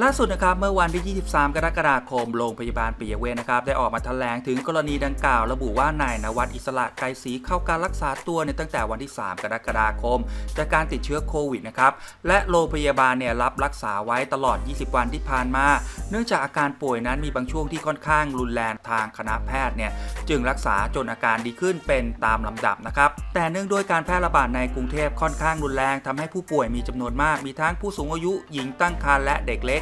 ล่าสุดนะครับเมื่อวันที่ 23 กรกฎาคม โรงพยาบาลปิยเวชนะครับได้ออกมาแถลงถึงกรณีดังกล่าว ระบุว่านายนวัดอิสระไกรศรีเข้าการรักษาตัวในตั้งแต่วันที่ 3 กรกฎาคม จากการติดเชื้อโควิดนะครับและโรงพยาบาลเนี่ยรับรักษาไว้ตลอด 20 วันที่ผ่านมา เนื่องจากอาการป่วยนั้นมีบางช่วงที่ค่อนข้างรุนแรงทางคณะแพทย์เนี่ยจึงรักษาจนอาการดีขึ้นเป็นตามลำดับนะครับแต่เนื่องด้วยการแพร่ระบาดในกรุงเทพค่อนข้างรุนแรงทำให้ผู้ป่วยมีจำนวนมากมีทั้งผู้สูงอายุหญิงตั้งครรภ์และเด็กเล็ก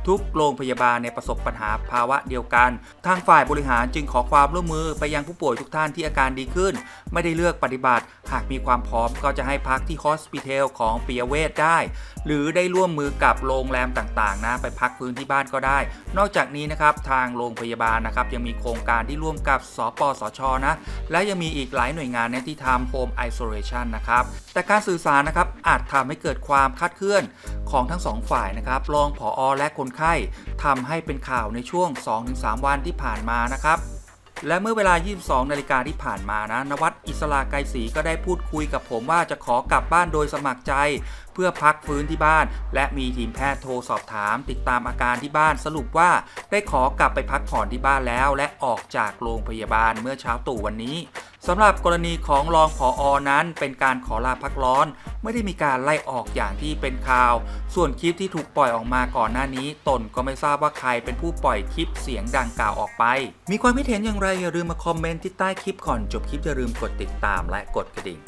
ทุกโรงพยาบาลในประสบปัญหาภาวะเดียวกัน ทางฝ่ายบริหารจึงขอความร่วมมือไปยังผู้ป่วยทุกท่านที่อาการดีขึ้น ไม่ได้เลือกปฏิบัติ หากมีความพร้อมก็จะให้พักที่ฮอสพิทลของปิยเวชได้ หรือได้ร่วมมือกับโรงแรมต่างๆนะไปพักพื้นที่บ้านก็ได้ นอกจากนี้นะครับทางโรงพยาบาลนะครับยังมีโครงการที่ร่วมกับสปสชนะและยังมีอีกหลายหน่วยงานเนี่ยที่ทำ Home Isolation นะครับแต่การสื่อสารนะครับอาจทำให้เกิดความคลาดเคลื่อนของทั้งสองฝ่ายนะครับรองผออและคนไข้ทำให้เป็นข่าวในช่วง 2-3 วันที่ผ่านมานะครับและเมื่อเวลา 22 นาฬิกาที่ผ่านมานะ นวัดอิสระไกรศรีก็ได้พูดคุยกับผมว่าจะขอกลับบ้านโดยสมัครใจ เพื่อพักฟื้นที่บ้าน และมีทีมแพทย์โทรสอบถาม ติดตามอาการที่บ้านสรุปว่า ได้ขอกลับไปพักผ่อนที่บ้านแล้ว และออกจากโรงพยาบาลเมื่อเช้าตู่วันนี้ สำหรับกรณีของรองผออนั้นเป็นการขอลาพักร้อน ไม่ได้มีการไล่ออกอย่างที่เป็นข่าว ส่วนคลิปที่ถูกปล่อยออกมาก่อนหน้านี้ ตนก็ไม่ทราบว่าใครเป็นผู้ปล่อยคลิปเสียงดังกล่าวออกไป มีความคิดเห็นอย่างไรอย่าลืมมาคอมเมนต์ที่ใต้คลิปก่อนจบคลิปอย่าลืมกดติดตามและกดกระดิ่ง